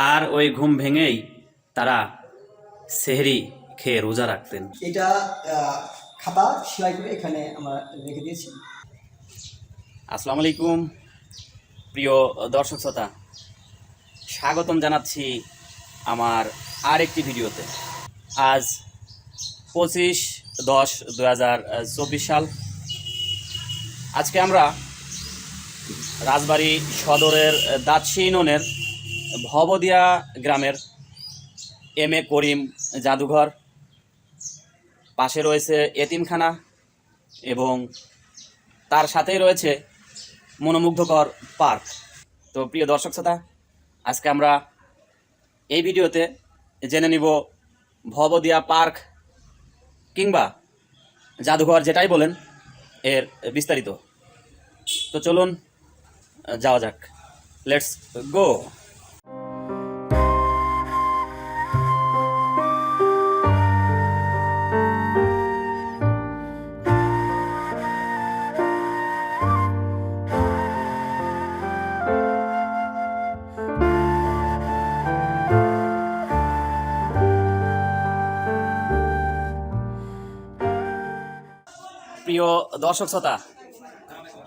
আর ওই ঘুম ভেঙেই তারা সেহরি খেয়ে রোজা রাখতেন। এটা খাতা সেলাই করে এখানে আমরা রেখে দিয়েছি। আসসালামু আলাইকুম প্রিয় দর্শক শ্রোতা। স্বাগতম জানাচ্ছি আমার আরেকটি ভিডিওতে। আজ পঁচিশ দশ দু হাজার চব্বিশ সাল। আজকে আমরা রাজবাড়ী সদরের ইউনিয়নের ভবদিয়া গ্রামের এম এ করিম জাদুঘর। পাশে রয়েছে এতিমখানা এবং তার সাথেই রয়েছে মনোমুগ্ধকর পার্ক। তো প্রিয় দর্শক শ্রোতা, আজকে আমরা এই ভিডিওতে জেনে নিব ভবদিয়া পার্ক কিংবা জাদুঘর যেটাই বলেন, এর বিস্তারিত। তো চলুন যাওয়া যাক। লেটস গো প্রিয় দর্শক শ্রোতা,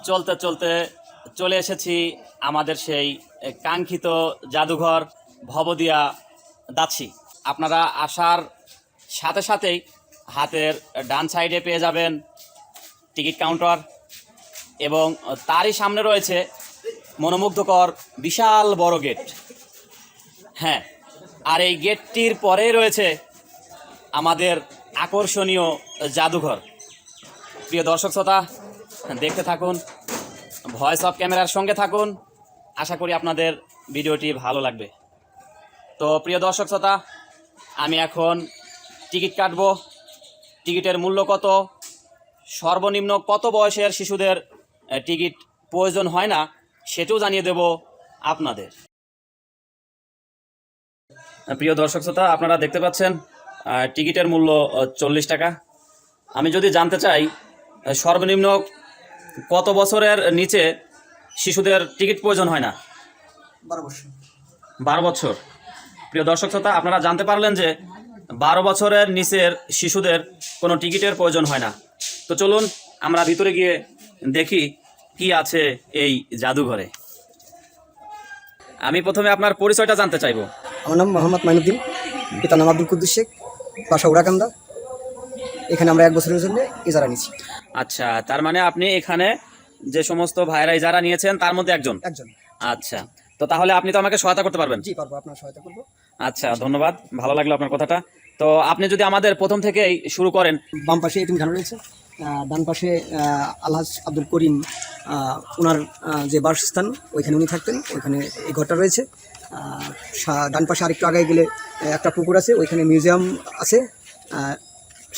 চলতে চলতে চলে এসেছি আমাদের সেই কাঙ্ক্ষিত জাদুঘর ভবদিয়া দাচ্ছি আপনারা আসার সাথে সাথেই হাতের ডান সাইডে পেয়ে যাবেন টিকিট কাউন্টার এবং তারই সামনে রয়েছে মনোমুগ্ধকর বিশাল বড় গেট। হ্যাঁ আর এই গেটটির পরেই রয়েছে আমাদের আকর্ষণীয় জাদুঘর। প্রিয় দর্শক শ্রোতা, দেখতে থাকুন, ভয়েস অফ ক্যামেরার সঙ্গে থাকুন। আশা করি আপনাদের ভিডিওটি ভালো লাগবে। তো প্রিয় দর্শক শ্রোতা, আমি এখন টিকিট কাটব। টিকিটের মূল্য কত? সর্বনিম্ন কত বয়সের শিশুদের টিকিট প্রয়োজন হয় না, সেটাও জানিয়ে দেব আপনাদের। প্রিয় দর্শক শ্রোতা, আপনারা দেখতে পাচ্ছেন টিকিটের মূল্য চল্লিশ টাকা। আমি যদি জানতে চাই সর্বনিম্ন কত বছরের নিচে শিশুদের টিকিট প্রয়োজন হয় না? বারো বছর। বারো বছর। প্রিয় দর্শক শ্রোতা আপনারা জানতে পারলেন যে বারো বছরের নিচের শিশুদের কোনো টিকিটের প্রয়োজন হয় না। তো চলুন আমরা ভিতরে গিয়ে দেখি কি আছে এই জাদুঘরে। আমি প্রথমে আপনার পরিচয়টা জানতে চাইব। আমার নাম মোহাম্মদ মাইনুদ্দিন। পিতার নাম আব্দুল কুদ্দুস শেখ। বাসা উড়াকান্দা। এখানে আমরা এক বছরের জন্য ইজারা নিচ্ছি আচ্ছা তার মানে আপনি এখানে যে সমস্ত ভাইরাই ইজারা নিয়েছেন তার মধ্যে একজন? একজন। আচ্ছা তো তাহলে আপনি তো আমাকে সহায়তা করতে পারবেন? জি পারব আপনার সহায়তা করব। আচ্ছা ধন্যবাদ ভালো লাগল আপনার কথাটা। তো আপনি যদি আমাদের প্রথম থেকেই শুরু করেন। বাম পাশে এতিমখানা রয়েছে ডান পাশে আলহাজ আব্দুল করিম ওনার যে বাসস্থান ওইখানে উনি থাকতেন ওইখানে এই ঘরটা রয়েছে। ডান পাশে আরেকটু আগে গেলে একটা পুকুর আছে ওইখানে মিউজিয়াম আছে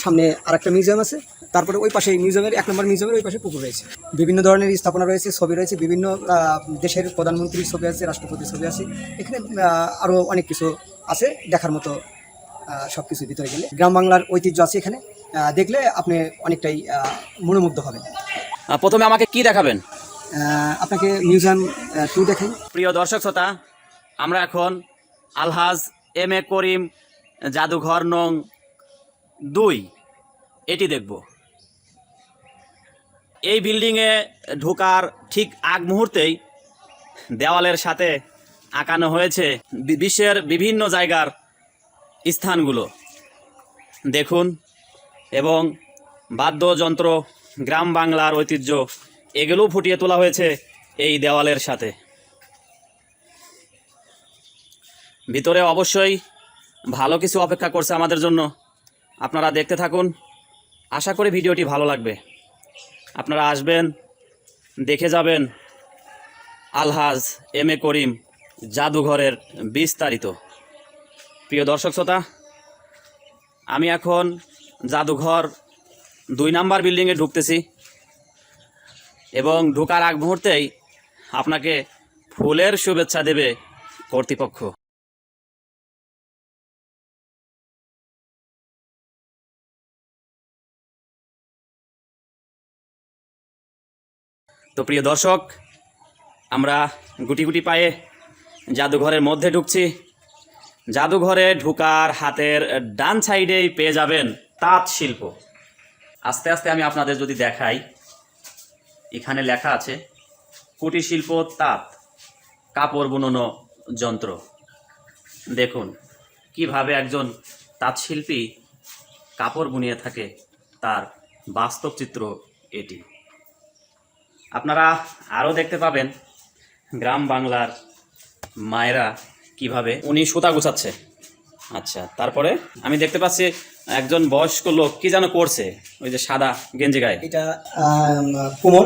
সামনে আরেকটা মিউজিয়াম আছে। তারপরে ওই পাশে মিউজিয়ামের এক নম্বর মিউজিয়ামের ওই পাশে পুকুর রয়েছে। বিভিন্ন ধরনের স্থাপনা রয়েছে ছবি রয়েছে বিভিন্ন দেশের প্রধানমন্ত্রীর ছবি আছে রাষ্ট্রপতির ছবি আছে। এখানে আরও অনেক কিছু আছে দেখার মতো সব কিছুর ভিতরে গেলে। গ্রাম বাংলার ঐতিহ্য আছে এখানে। দেখলে আপনি অনেকটাই মনোমুগ্ধ হবেন। প্রথমে আমাকে কি দেখাবেন? আপনাকে মিউজিয়াম টু দেখাই। প্রিয় দর্শক শ্রোতা আমরা এখন আলহাজ এম এ করিম জাদুঘর নং দুই, এটি দেখব। এই বিল্ডিংয়ে ঢোকার ঠিক আগ মুহূর্তেই দেওয়ালের সাথে আঁকানো হয়েছে বিশ্বের বিভিন্ন জায়গার স্থানগুলো। দেখুন, এবং বাদ্যযন্ত্র, গ্রাম বাংলার ঐতিহ্য এগুলোও ফুটিয়ে তোলা হয়েছে এই দেওয়ালের সাথে। ভিতরে অবশ্যই ভালো কিছু অপেক্ষা করছে আমাদের জন্য। আপনারা দেখতে থাকুন। আশা করি ভিডিওটি ভালো লাগবে। আপনারা আসবেন, দেখে যাবেন আলহাজ এম এ করিম জাদুঘরের বিস্তারিত। প্রিয় দর্শক শ্রোতা, আমি এখন জাদুঘর দুই নাম্বার বিল্ডিংয়ে ঢুকতেছি এবং ঢোকার আগ মুহূর্তেই আপনাকে ফুলের শুভেচ্ছা দেবে কর্তৃপক্ষ। তো প্রিয় দর্শক, আমরা গুটি গুটি পায়ে জাদুঘরের মধ্যে ঢুকছি। জাদুঘরে ঢুকার হাতের ডান সাইডেই পেয়ে যাবেন তাঁত শিল্প। আস্তে আস্তে আমি আপনাদের যদি দেখাই, এখানে লেখা আছে, কুটির শিল্প, তাঁত, কাপড় বুননো যন্ত্র। দেখুন, কীভাবে একজন তাঁত শিল্পী কাপড় বুনিয়ে থাকে, তার বাস্তব চিত্র এটি। আপনারা আরও দেখতে পাবেন গ্রাম বাংলার মায়েরা কীভাবে উনি সুতা গুছাচ্ছে। আচ্ছা তারপরে আমি দেখতে পাচ্ছি একজন বয়স্ক লোক কি যেন করছে ওই যে সাদা গেঞ্জি গায়ে। এটা কোমর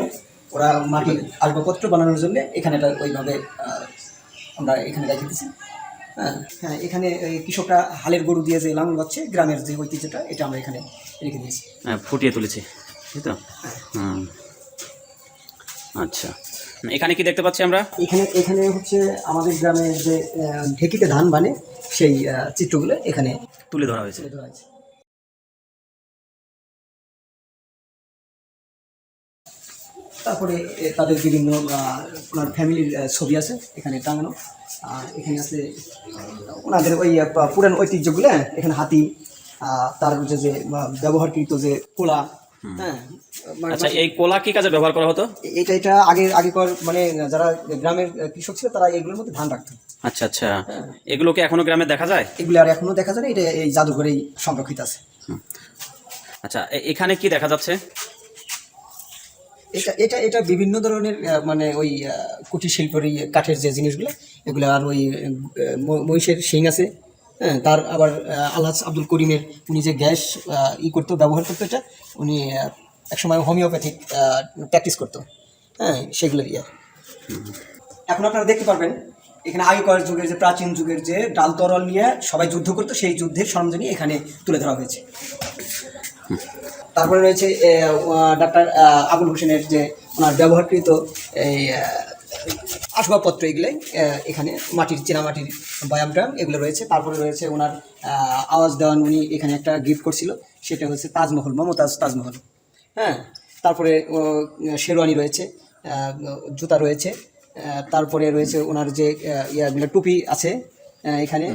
ওরা মাটির আসবাবপত্র বানানোর জন্য এখানে এটা ওইভাবে আমরা এখানে রেখে দিচ্ছি হ্যাঁ হ্যাঁ এখানে কৃষকরা হালের গরু দিয়ে যে লাঙল পাচ্ছে গ্রামের যে ঐতিহ্যটা এটা আমরা এখানে রেখে দিয়েছি। হ্যাঁ, ফুটিয়ে তুলেছি তাই তো? হুম। আচ্ছা। এখানে কি দেখতে পাচ্ছি আমরা? এখানে এখানে হচ্ছে আমাদের গ্রামের যে ঢেকিতে ধান বানে সেই চিত্রগুলো এখানে তুলে ধরা হয়েছে। তুলে ধরা হয়েছে। তারপরে তাদের বিভিন্ন ওনার ফ্যামিলির ছবি আছে এখানে টাঙানো। আর এখানে আছে ওনাদের ওই পুরান ঐতিহ্যগুলো হ্যাঁ, এখানে হাতি আহ, তার হচ্ছে যে ব্যবহারকৃত যে কোলা হ্যাঁ মানে আচ্ছা এই কোলা কি কাজে ব্যবহার করা হতো? এটা এটা আগে আগেকার মানে যারা গ্রামের কৃষক ছিল তারা এগুলোর মধ্যে ধান রাখতো। আচ্ছা আচ্ছা। এগুলো কি এখনও গ্রামে দেখা যায়? এগুলো আর এখনও দেখা যায় না এটা এই জাদুঘরেই সংরক্ষিত আছে। আচ্ছা এখানে কি দেখা যাচ্ছে? এটা এটা এটা বিভিন্ন ধরনের মানে ওই কুটির শিল্পের কাঠের যে জিনিসগুলো এগুলো আর ওই মহিষের শিং আছে হ্যাঁ তার আবার আলহাজ আব্দুল করিমের উনি যে গ্যাস ই করতো, ব্যবহার করতো এটা, উনি একসময় হোমিওপ্যাথিক প্র্যাকটিস করতো। হ্যাঁ সেগুলো ইয়ে এখন আপনারা দেখতে পারবেন, এখানে আগেকার যুগের যে প্রাচীন যুগের যে ডাল তরল নিয়ে সবাই যুদ্ধ করতো, সেই যুদ্ধের সরঞ্জামই এখানে তুলে ধরা হয়েছে। তারপরে রয়েছে ডাক্তার আবুল হোসেনের যে ওনার ব্যবহারকৃত এই আসবাবপত্র এগুলো এখানে মাটির চেনামাটির বয়াম টয়াম এগুলো রয়েছে। তারপরে রয়েছে ওনার আওয়াজ দেওয়ান উনি এখানে একটা গিফট করছিল সেটা হচ্ছে তাজমহল মমতাজ তাজমহল। হ্যাঁ তারপরে শেরওয়ানি রয়েছে জুতা রয়েছে তারপরে রয়েছে ওনার যে ইয়াগুলো টুপি আছে এখানে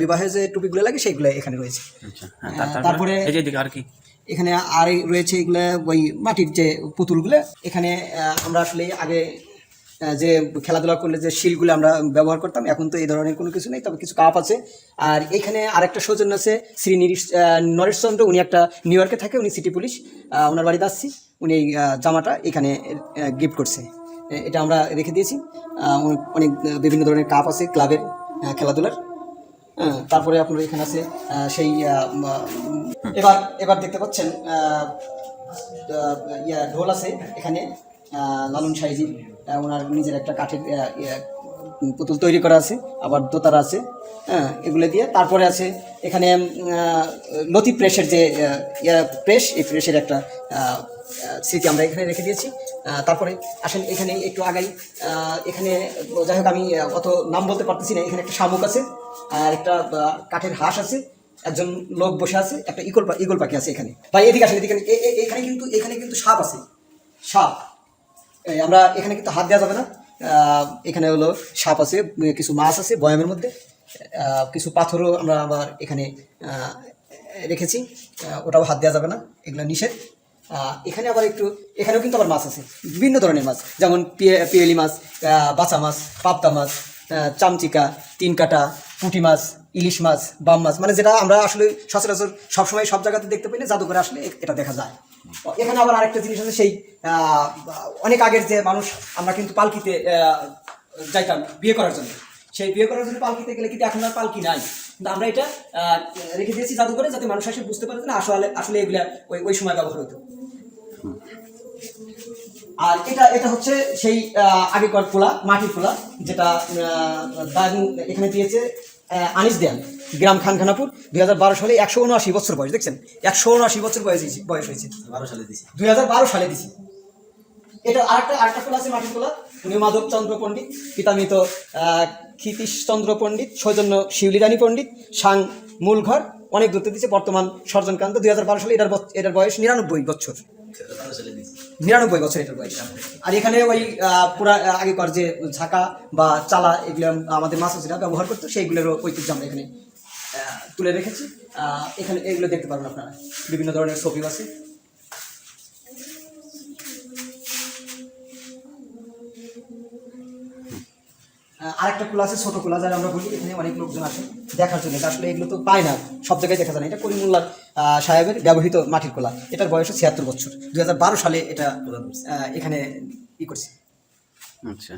বিবাহে যে টুপিগুলো লাগে সেইগুলো এখানে রয়েছে। আচ্ছা হ্যাঁ, তারপরে আর কি? এখানে আর রয়েছে এগুলো ওই মাটির যে পুতুলগুলো এখানে আমরা আসলে আগে যে খেলাধুলা করলে যে শিলগুলো আমরা ব্যবহার করতাম এখন তো এই ধরনের কোনো কিছু নেই তবে কিছু কাপ আছে। আর এখানে আরেকটা সৌজন্য আছে শ্রী নিরিশ নরেশচন্দ্র উনি একটা নিউ ইয়র্কে থাকে উনি সিটি পুলিশ ওনার বাড়িতে আসছি উনি এই জামাটা এখানে গিফট করছে। এটা আমরা রেখে দিয়েছি। অনেক বিভিন্ন ধরনের কাপ আছে ক্লাবের খেলাধুলার। হ্যাঁ, তারপরে আপনার এখানে আছে সেই এবার এবার দেখতে পাচ্ছেন ইয়া ঢোল আছে এখানে লালন সাইজির। ওনার নিজের একটা কাঠের পুতুল তৈরি করা আছে, আবার দোতারা আছে হ্যাঁ এগুলো দিয়ে। তারপরে আছে এখানে লতি প্রেসের যে প্রেস, এই প্রেসের একটা স্মৃতি আমরা এখানে রেখে দিয়েছি। তারপরে আসেন, এখানে একটু আগাই। এখানে, যাই হোক, আমি অত নাম বলতে পারতেছি না। এখানে একটা শামুক আছে, আর একটা কাঠের হাঁস আছে, একজন লোক বসে আছে, একটা ইগল ইগল পাখি আছে এখানে। ভাই, এদিকে আসেন, এদিকে এখানে কিন্তু এখানে কিন্তু সাপ আছে। সাপ। আমরা এখানে কিন্তু হাত দেওয়া যাবে না। এখানে হলো সাপ আছে কিছু মাছ আছে বয়ামের মধ্যে। কিছু পাথরও আমরা আবার এখানে রেখেছি। ওটাও হাত দেওয়া যাবে না, এগুলো নিষেধ। এখানে আবার একটু, এখানেও কিন্তু আবার মাছ আছে, বিভিন্ন ধরনের মাছ, যেমন পিয়ালি মাছ বাছা মাছ, পাবদা মাছ চামচিকা, তিন কাটা, পুঁটি মাছ, ইলিশ মাছ, বাম মাছ মানে যেটা আমরা আসলে সচরাচর সবসময় সব জায়গাতে দেখতে পাই না, জাদুঘরে আসলে এটা দেখা যায়। এখানে আবার আরেকটা জিনিস আছে, সেই অনেক আগের যে মানুষ, আমরা কিন্তু পালকিতে যাইতাম বিয়ে করার জন্য। সেই বিয়ে করার জন্য পালকিতে গেলে কিন্তু এখন আর পালকি নাই। কিন্তু আমরা এটা রেখে দিয়েছি জাদুঘরে যাতে মানুষ আসে বুঝতে পারে না, আসলে আসলে এগুলা ওই ওই সময় ব্যবহার হতো। আর এটা এটা হচ্ছে সেই আগেকার পোলা মাটির পোলা যেটা এখানে দিয়েছে আনিস দেয়ান গ্রাম খানখানাপুর দুই হাজার বারো সালে একশো উনআশি বছর বয়স দেখছেন? একশো উনআশি বছর বয়স হয়েছে বয়স হয়েছে। বারো সালে দিছি দুই হাজার বারো সালে দিছি এটা আরেকটা আরেকটা পোলা আছে মাটির পোলা উনি মাধব চন্দ্র পণ্ডিত পিতামিত ক্ষিতীশ চন্দ্র পণ্ডিত সৌজন্য শিউলি রানী পণ্ডিত সাং মূলঘর অনেক দূরতে দিচ্ছে বর্তমান সর্জনকান্ত দুই হাজার বারো সালে এটার এটার বয়স নিরানব্বই বছর। নিরানব্বই বছর এটার বয়স। আর এখানে ওই পুরা আগেকার যে ঝাঁকা বা চালা এগুলো আমাদের মাছ মাছাচিরা ব্যবহার করতো, সেইগুলোরও ঐতিহ্য আমরা এখানে তুলে রেখেছি। এখানে এগুলো দেখতে পারবেন আপনারা। বিভিন্ন ধরনের ছবিও আছে। আরেকটা কুলা আছে ছোট কুলা যারা আমরা বলি এখানে অনেক লোকজন আছে দেখার জন্য। আসলে এগুলো তো পায় না সব জায়গায় দেখা যায় না। এটা করিমুল্লাহ সাহেবের ব্যবহৃত মাটির কোলা। এটার বয়স ছিয়াত্তর বছর। দুই সালে এটা এখানে ই করছে। আচ্ছা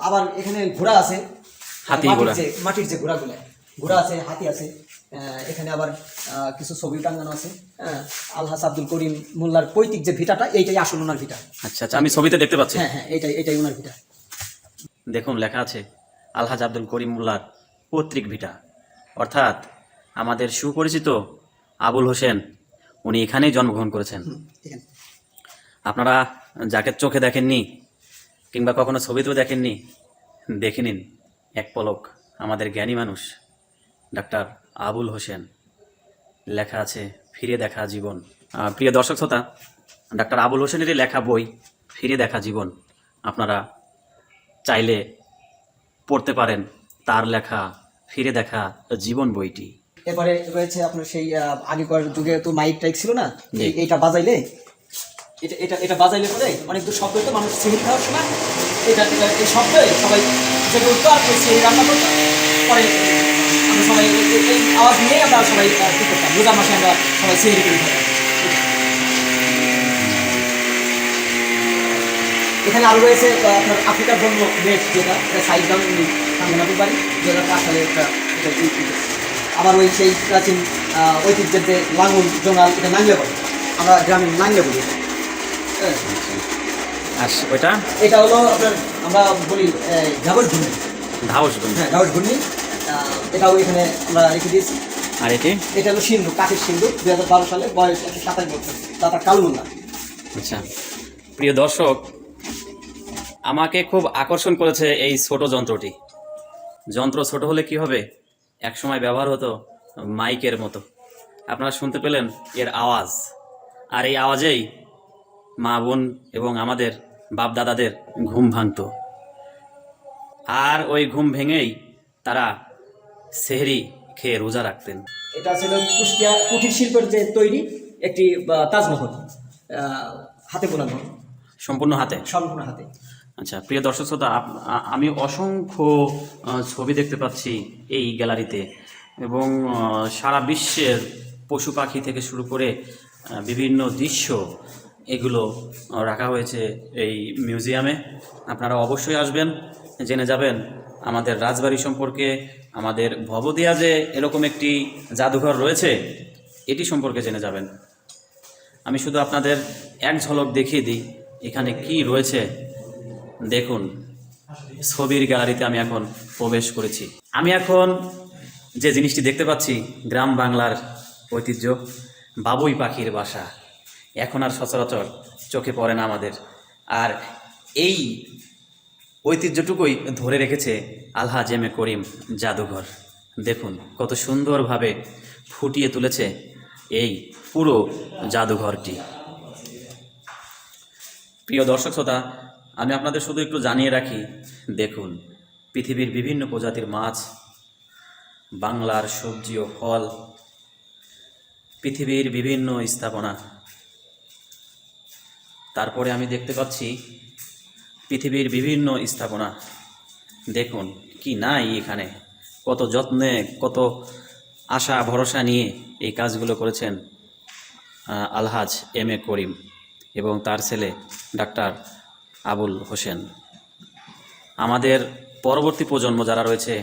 আবার এখানে ঘোড়া আছে। হাতি ঘোড়া। যে- মাটির যে ঘোড়াগুলো ঘোড়া আছে হাতি আছে আহ, এখানে আবার কিছু ছবি টাঙানো আছে। হ্যাঁ, আলহাস আব্দুল করিম মোল্লার পৈতৃক যে ভিটাটা এইটাই আসল ওনার ভিটা। আচ্ছা আচ্ছা আমি ছবিতে দেখতে পাচ্ছি। হ্যাঁ হ্যাঁ এটাই এটাই ওনার ভিটা। দেখুন লেখা আছে আলহাজ আব্দুল করিম মোল্লার পৈতৃক ভিটা। অর্থাৎ আমাদের সুপরিচিত আবুল হোসেন উনি এখানেই জন্মগ্রহণ করেছেন। আপনারা যাকে চোখে দেখেননি কিংবা কখনো ছবিতেও দেখেননি দেখে নিন এক পলক আমাদের জ্ঞানী মানুষ ডাক্তার আবুল হোসেন। লেখা আছে ফিরে দেখা জীবন। প্রিয় দর্শক শ্রোতা ডাক্তার আবুল হোসেনেরই লেখা বই ফিরে দেখা জীবন। আপনারা চাইলে পড়তে পারেন তার লেখা ফিরে দেখা জীবন বইটি। এরপরে রয়েছে আপনার সেই আগেকার যুগে তো মাইক টাইক ছিল না? এইটা বাজাইলে? এটা এটা এটা বাজাইলে পরে অনেক দূর শব্দ হতো মানুষ সিঁড়ি খাওয়ার সময় এটা এটা এই শব্দে সবাই জেগে উঠতো আর সিঁড়ি রান্না করতো। পরে আমরা সবাই এই- আওয়াজ নিয়েই আমরা সবাই কি করতাম? রোজার মাসে আমরা সবাই সিঁড়ি করে এখানে আরও রয়েছে আপনার আফ্রিকার বন্য দেশ যেটা এটা সাইড ডাউন সাংগনাপুর বাড়ি দু হাজার পাঁচ সালে একটা। আবার ওই সেই প্রাচীন ঐতিহ্যের যে লাঙল জোনাল এটা নাংলে বলে আমরা গ্রামে নাংলে বলি এটা। হ্যাঁ। আর ওইটা? এটা হলো আপনার আমরা বলি ঝাবস ঘূর্ণি। ধাওস হ্যাঁ ঝাবস ঘূর্ণি। এটাও এখানে আমরা রেখে দিয়েছি। আর এটি? এটা হলো সিন্ধু কাঠের সিন্ধু দু হাজার বারো সালে বয়স একশো সাতাশ বছর। দাদা কালুমুল্লা আচ্ছা। প্রিয় দর্শক আমাকে খুব আকর্ষণ করেছে এই ছোট যন্ত্রটি। যন্ত্র ছোট হলে কি হবে? এক সময় ব্যবহার হতো মাইকের মতো। আপনারা শুনতে পেলেন এর আওয়াজ। আর এই আওয়াজেই মা বোন এবং আমাদের বাপ দাদাদের ঘুম ভাঙতো। আর ওই ঘুম ভেঙেই তারা সেহরি খেয়ে রোজা রাখতেন। এটা ছিল কুষ্টিয়া কুটির শিল্পের যে তৈরি একটি তাজমহল হাতে বোনানো। সম্পূর্ণ হাতে? সম্পূর্ণ হাতে। আচ্ছা প্রিয় দর্শক শ্রোতা আমি অসংখ্য ছবি দেখতে পাচ্ছি এই গ্যালারিতে এবং সারা বিশ্বের পশু পাখি থেকে শুরু করে বিভিন্ন দৃশ্য এগুলো রাখা হয়েছে এই মিউজিয়ামে। আপনারা অবশ্যই আসবেন, জেনে যাবেন আমাদের রাজবাড়ি সম্পর্কে, আমাদের ভবদিয়া যে এরকম একটি জাদুঘর রয়েছে, এটি সম্পর্কে জেনে যাবেন। আমি শুধু আপনাদের এক ঝলক দেখিয়ে দিই, এখানে কি রয়েছে দেখুন, ছবির গ্যালারিতে আমি এখন প্রবেশ করেছি। আমি এখন যে জিনিসটি দেখতে পাচ্ছি, গ্রাম বাংলার ঐতিহ্য, বাবুই পাখির বাসা। এখন আর সচরাচর চোখে পড়ে না আমাদের। আর এই ঐতিহ্যটুকুই ধরে রেখেছে আলহাজ এম এ করিম জাদুঘর। দেখুন, কত সুন্দরভাবে ফুটিয়ে তুলেছে এই পুরো জাদুঘরটি। প্রিয় দর্শক শ্রোতা আমি আপনাদের শুধু একটু জানিয়ে রাখি, দেখুন, পৃথিবীর বিভিন্ন প্রজাতির মাছ, বাংলার সবজি ও ফল, পৃথিবীর বিভিন্ন স্থাপনা। তারপরে আমি দেখতে পাচ্ছি, পৃথিবীর বিভিন্ন স্থাপনা। দেখুন, কি নাই এখানে। কত যত্নে, কত আশা, ভরসা নিয়ে এই কাজগুলো করেছেন আলহাজ এম এ করিম এবং তার ছেলে ডাক্তার আবুল হোসেন। আমাদের পরবর্তী প্রজন্ম যারা রয়েছে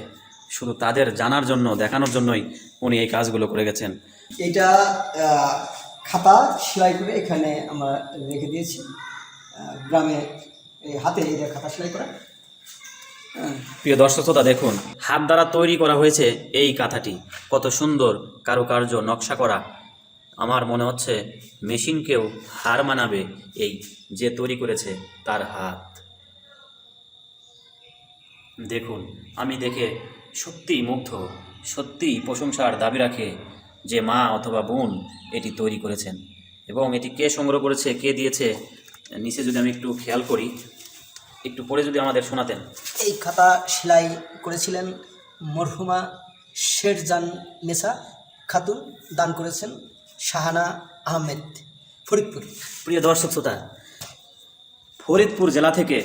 শুধু তাদের জানার জন্য দেখানোর জন্যই উনি এই কাজগুলো করে গেছেন। এইটা আহ, খাতা সেলাই করে এখানে আমরা রেখে দিয়েছি। গ্রামে এই হাতে এই খাতা সেলাই করা। প্রিয় দর্শক শ্রোতা দেখুন হাত দ্বারা তৈরি করা হয়েছে এই কাঁথাটি। কত সুন্দর কারুকার্য নকশা করা। আমার মনে হচ্ছে মেশিনকেও হার মানাবে এই যে তৈরি করেছে তার হাত। দেখুন, আমি দেখে সত্যিই মুগ্ধ, সত্যিই প্রশংসার দাবি রাখে যে মা অথবা বোন এটি তৈরি করেছেন। এবং এটি কে সংগ্রহ করেছে, কে দিয়েছে, নিচে যদি আমি একটু খেয়াল করি, একটু পরে যদি আমাদের শোনাতেন। এই খাতা সেলাই করেছিলেন মরহুমা শেরজান নেসা খাতুন, দান করেছেন শাহানা আহমেদ, ফরিদপুর। প্রিয় দর্শক শ্রোতা, ফরিদপুর জেলা থেকে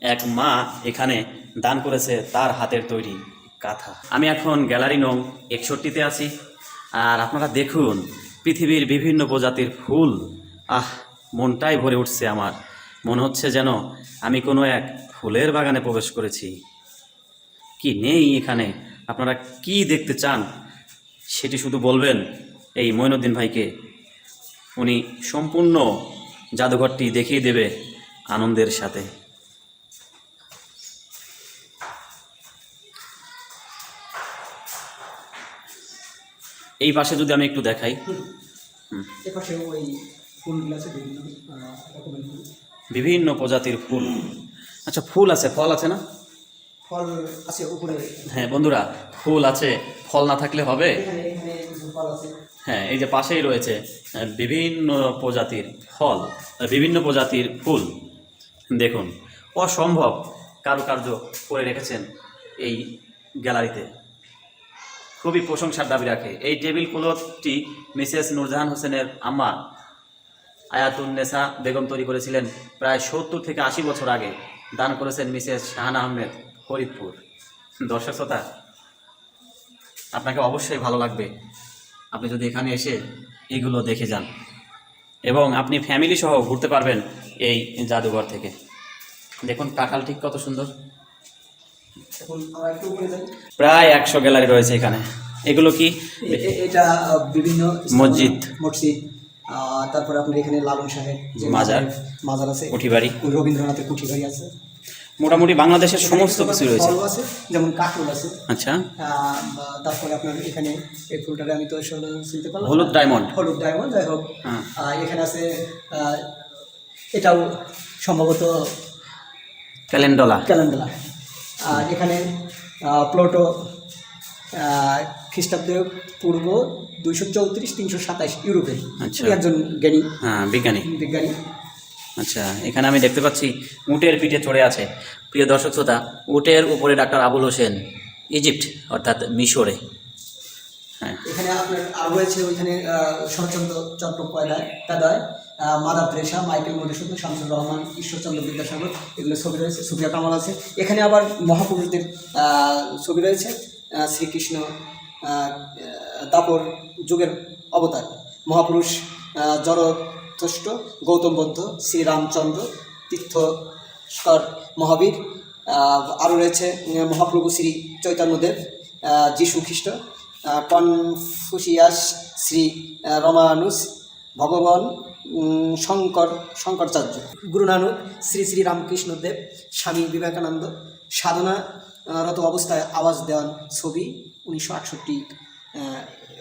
এক মা এখানে দান করেছে তার হাতের তৈরি কাঁথা। আমি এখন গ্যালারি নং একষট্টিতে আছি, আর আপনারা দেখুন পৃথিবীর বিভিন্ন প্রজাতির ফুল। আহ, মনটাই ভরে উঠছে আমার। মনে হচ্ছে যেন আমি কোনো এক ফুলের বাগানে প্রবেশ করেছি। কি নেই এখানে? আপনারা কি দেখতে চান? সেটি শুধু বলবেন। এই মঈনুদ্দিন ভাইকে উনি সম্পূর্ণ জাদুঘরটি দেখিয়ে দেবে আনন্দের সাথে। এই পাশে যদি আমি একটু দেখাই। বিভিন্ন প্রজাতির ফুল। আচ্ছা ফুল আছে ফল আছে না? ফল আছে উপরে। হ্যাঁ বন্ধুরা ফুল আছে ফল না থাকলে হবে? এখানে এখানে ফল আছে। হ্যাঁ এই যে পাশেই রয়েছে বিভিন্ন প্রজাতির ফল বিভিন্ন প্রজাতির ফুল। দেখুন, অসম্ভব কারুকার্য করে রেখেছেন এই গ্যালারিতে। খুবই প্রশংসার দাবি রাখে। এই টেবিল ক্লথটি মিসেস নুরজাহান হোসেনের আম্মা আয়াতুন নেসা বেগম তৈরি করেছিলেন প্রায় সত্তর থেকে আশি বছর আগে। দান করেছেন মিসেস শাহান আহমেদ ফরিদপুর। দর্শক শ্রোতা, আপনাকে অবশ্যই ভালো লাগবে। আপনি যদি এখানে এসে এগুলো দেখে যান। এবং আপনি ফ্যামিলি সহ ঘুরতে পারবেন এই জাদুঘর থেকে। দেখুন কাঁঠাল ঠিক কত সুন্দর। প্রায় একশো গ্যালারি রয়েছে এখানে। এগুলো কি? এটা বিভিন্ন মসজিদ। মসজিদ। তারপরে আপনার এখানে লালন সাহেব মাজার। মাজার আছে উঠিবাড়ি ওই রবীন্দ্রনাথের কুঠি বাড়ি আছে। মোটামুটি বাংলাদেশের সমস্ত কিছু রয়েছে। ফল আছে যেমন কাঠল আছে। আচ্ছা। তারপরে আপনার এখানে এই ফুলটাকে আমি তো চিনতে পারলাম হলুদ ডায়মন্ড হলুদ ডায়মন্ড যাই হোক। হ্যাঁ। এখানে আছে এটাও সম্ভবত ক্যালেন্ডলা। ক্যালেন্ডালা। আর এখানে প্লোটো খ্রিস্টাব্দে পূর্ব দুইশো চৌত্রিশ তিনশো সাতাইশ ইউরোপের আচ্ছা। একজন জ্ঞানী। হ্যাঁ বিজ্ঞানী। বিজ্ঞানী। আচ্ছা এখানে আমি দেখতে পাচ্ছি উটের পিঠে চড়ে আছে। প্রিয় দর্শক শ্রোতা উটের উপরে ডাক্তার আবুল হোসেন ইজিপ্ট অর্থাৎ মিশরে। হ্যাঁ। এখানে আপনার আর রয়েছে ওইখানে Saratchandra Chattopadhyay দাদায় Mother Teresa Michael Madhusudan Shamsur Rahman Ishwarchandra Vidyasagar এগুলো ছবি রয়েছে সুফিয়া কামাল আছে। এখানে আবার মহাপুরুষদের ছবি রয়েছে শ্রীকৃষ্ণ দাপর যুগের অবতার। মহাপুরুষ আহ, জরথষ্ঠ গৌতম বুদ্ধ শ্রীরামচন্দ্র তীর্থস্কর মহাবীর আরও রয়েছে মহাপ্রভু শ্রী চৈতন্যদেব যীশু খ্রিস্ট কনফুসিয়াস শ্রী আহ, রমানুস ভগবান শঙ্কর শঙ্করাচার্য। গুরু নানক শ্রী শ্রী রামকৃষ্ণদেব স্বামী বিবেকানন্দ সাধনা আহ, রত অবস্থায় আওয়াজ দেওয়ান ছবি উনিশশো আটষট্টি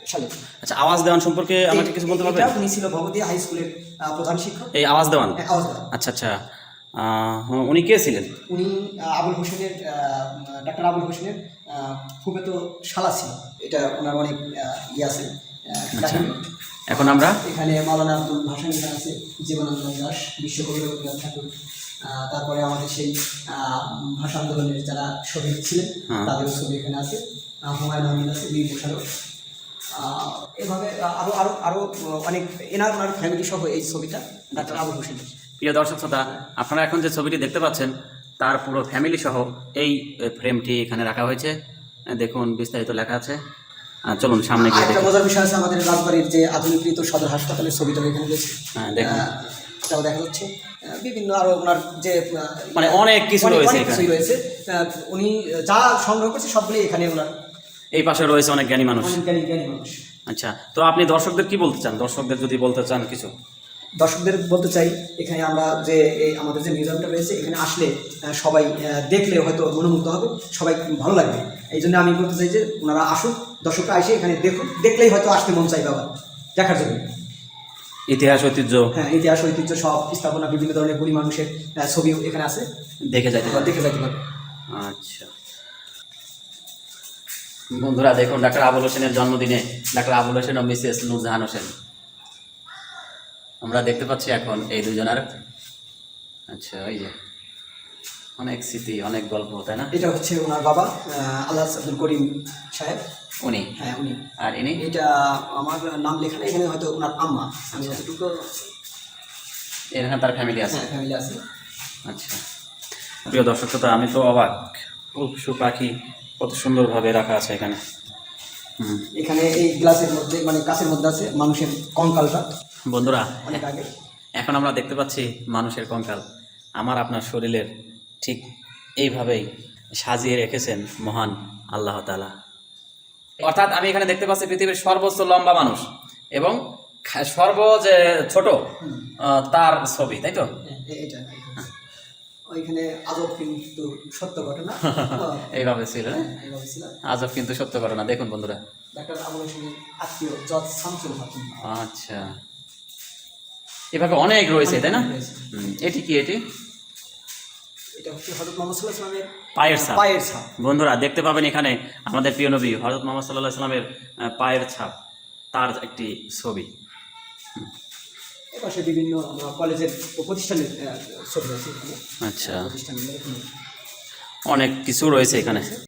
সালে আচ্ছা আওয়াজ দেওয়ান সম্পর্কে আমাকে কিছু বলতে পারবেন? উনি ছিল ভগবতী হাই স্কুলের প্রধান শিক্ষক। এই আওয়াজ দেওয়ান? হ্যাঁ, আওয়াজ দেওয়ান। আচ্ছা আচ্ছা। উনি কে ছিলেন? উনি আবুল হোসেনের ডাক্তার আবুল হোসেনের আহ, ফুফাতো শালা ছিল। এটা ওনার অনেক ইয়ে আছে এখন আমরা? এখানে মাওলানা আব্দুল ভাসানী খান আছে জীবনানন্দ দাস বিশ্বকবি রবীন্দ্রনাথ ঠাকুর। তারপরে আমাদের সেই ভাষা আন্দোলনের যারা শহীদ ছিলেন হ্যাঁ। তাদের ছবি এখানে আছে। হুমায়ুন আহমেদ আছে বীর মোশারফ এভাবে আহ, আরও আরও আরও অনেক এনার ওনার ফ্যামিলি সহ এই ছবিটা ডাক্তার আবুল হোসেনের প্রিয় দর্শক শ্রোতা আপনারা এখন যে ছবিটি দেখতে পাচ্ছেন তার পুরো ফ্যামিলি সহ এই ফ্রেমটি এখানে রাখা হয়েছে। দেখুন বিস্তারিত লেখা আছে। চলুন সামনে গিয়ে দেখি। মজার বিষয় আছে আমাদের রাজবাড়ির যে আধুনিকৃত সদর হাসপাতালের ছবিটা এখানে রয়েছে। হ্যাঁ দেখুন। এটাও দেখা যাচ্ছে। বিভিন্ন আরও ওনার যে মানে অনেক কিছু রয়েছে অনেক কিছুই রয়েছে। উনি যা সংগ্রহ করছে সবগুলি এখানে ওনার এই পাশে রয়েছে অনেক জ্ঞানী মানুষ। জ্ঞানী জ্ঞানী মানুষ। আচ্ছা তো আপনি দর্শকদের কি বলতে চান? দর্শকদের যদি বলতে চান কিছু। দর্শকদের বলতে চাই এখানে আমরা যে এই আমাদের যে মিউজিয়ামটা রয়েছে এখানে আসলে সবাই দেখলে হয়তো মনোমুগ্ধ হবে সবাই ভালো লাগবে। এই জন্য আমি বলতে চাই যে ওনারা আসুক দর্শকরা এসে এখানে দেখুন দেখলেই হয়তো আসতে মন চাইবে আবার দেখার জন্য। ইতিহাস ঐতিহ্য। হ্যাঁ ইতিহাস ঐতিহ্য সব স্থাপনা বিভিন্ন ধরনের গুণী মানুষের ছবিও এখানে আছে। দেখে যাইতে পারেন দেখে যাইতে পারবে। আচ্ছা। বন্ধুরা দেখুন ডাক্তার আবুল হোসেনের জন্মদিনে ডাক্তার আবুল হোসেন ও মিসেস নূরজাহান হোসেন। আমরা দেখতে পাচ্ছি এখন এই দুজনের। আচ্ছা ওই যে অনেক স্মৃতি অনেক গল্প তাই না? এটা হচ্ছে ওনার বাবা আল্লাহ আব্দুল করিম সাহেব। উনি? হ্যাঁ উনি। আর ইনি? এটা আমার নাম লেখা নেই, এখানে হয়তো ওনার আম্মা। আমি যতটুকু এখানে তার ফ্যামিলি আছে? ফ্যামিলি আছে। আচ্ছা। প্রিয় দর্শক শ্রোতা আমি তো অবাক। পশু পাখি কত সুন্দরভাবে রাখা আছে এখানে। এখানে এই গ্লাসের মধ্যে মানে কাছের মধ্যে আছে মানুষের কঙ্কালটা। বন্ধুরা অনেক আগে। এখন আমরা দেখতে পাচ্ছি মানুষের কঙ্কাল। আমার আপনার শরীরের ঠিক এইভাবেই সাজিয়ে রেখেছেন মহান আল্লাহ তালা অর্থাৎ আমি এখানে দেখতে পাচ্ছি পৃথিবীর সর্বোচ্চ লম্বা মানুষ এবং সর্ব যে ছোট তার ছবি তাই তো? হ্যাঁ, এটা। ওইখানে আজব কিন্তু সত্য ঘটনা। এইভাবে ছিল না? এইভাবে ছিল। আজব কিন্তু সত্য ঘটনা দেখুন বন্ধুরা। ডাক্তার আবুল আত্মীয় জজ শামসুল হাকিম আচ্ছা। এভাবে অনেক রয়েছে তাই না? এটি কি এটি? এটা হচ্ছে হজরত মোহাম্মদ সাল্লাহ সাল্লামের পায়ের ছাপ। পায়ের ছাপ। বন্ধুরা দেখতে পাবেন এখানে আমাদের প্রিয় নবী হজরত মোহাম্মদ সাল্লাহ সাল্লামের পায়ের ছাপ তার একটি ছবি। এপাশে বিভিন্ন কলেজের প্রতিষ্ঠানের ছবি আছে আচ্ছা। অনেক কিছু রয়েছে এখানে।